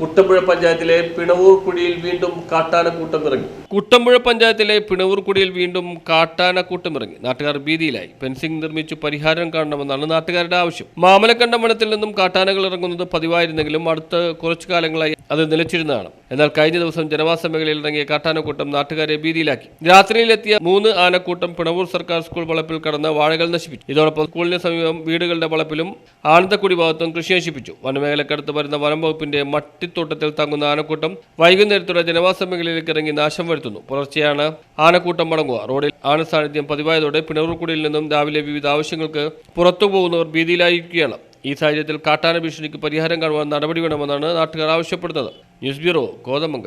Kuttampuzha പഞ്ചായത്തിലെ പിണവൂർ കുടിയിൽ വീണ്ടും കാട്ടാനക്കൂട്ടം ഇറങ്ങി. കുട്ടമ്പുഴ പഞ്ചായത്തിലെ പിണവൂർ കുടിയിൽ വീണ്ടും കാട്ടാനക്കൂട്ടം ഇറങ്ങി നാട്ടുകാർ ഭീതിയിലായി. ഫെൻസിംഗ് നിർമ്മിച്ചു പരിഹാരം കാണണമെന്നാണ് നാട്ടുകാരുടെ ആവശ്യം. മാമലക്കണ്ടം വനത്തിൽ നിന്നും കാട്ടാനകൾ ഇറങ്ങുന്നത് പതിവായിരുന്നെങ്കിലും അടുത്ത കുറച്ചു കാലങ്ങളായി അത് നിലച്ചിരുന്നതാണ്. എന്നാൽ കഴിഞ്ഞ ദിവസം ജനവാസ മേഖലയിൽ ഇറങ്ങിയ കാട്ടാനക്കൂട്ടം നാട്ടുകാരെ ഭീതിയിലാക്കി. രാത്രിയിലെത്തിയ മൂന്ന് ആനക്കൂട്ടം പിണവൂർ സർക്കാർ സ്കൂൾ വളപ്പിൽ കടന്ന് വാഴകൾ നശിപ്പിച്ചു. ഇതോടൊപ്പം സ്കൂളിന് സമീപം വീടുകളുടെ വളപ്പിലും ആനന്ദക്കുടി ഭാഗത്തും കൃഷി നശിപ്പിച്ചു. വനമേഖലക്കടുത്ത് വരുന്ന വനം വകുപ്പിന്റെ മട്ടിത്തോട്ടത്തിൽ തങ്ങുന്ന ആനക്കൂട്ടം വൈകുന്നേരത്തോടെ ജനവാസ മേഖലയിലേക്ക് ഇറങ്ങി നാശം വരുത്തുന്നു. പുലർച്ചെയാണ് ആനക്കൂട്ടം മടങ്ങുക. റോഡിൽ ആന സാന്നിധ്യം പതിവായതോടെ പിണറുക്കുടിയിൽ നിന്നും രാവിലെ വിവിധ ആവശ്യങ്ങൾക്ക് പുറത്തു പോകുന്നവർ ഭീതിയിലായിരിക്കുകയാണ്. ഈ സാഹചര്യത്തിൽ കാട്ടാന ഭീഷണിക്ക് പരിഹാരം കാണുവാൻ നടപടി വേണമെന്നാണ് നാട്ടുകാർ ആവശ്യപ്പെടുന്നത്. News bureau Kothamangalam.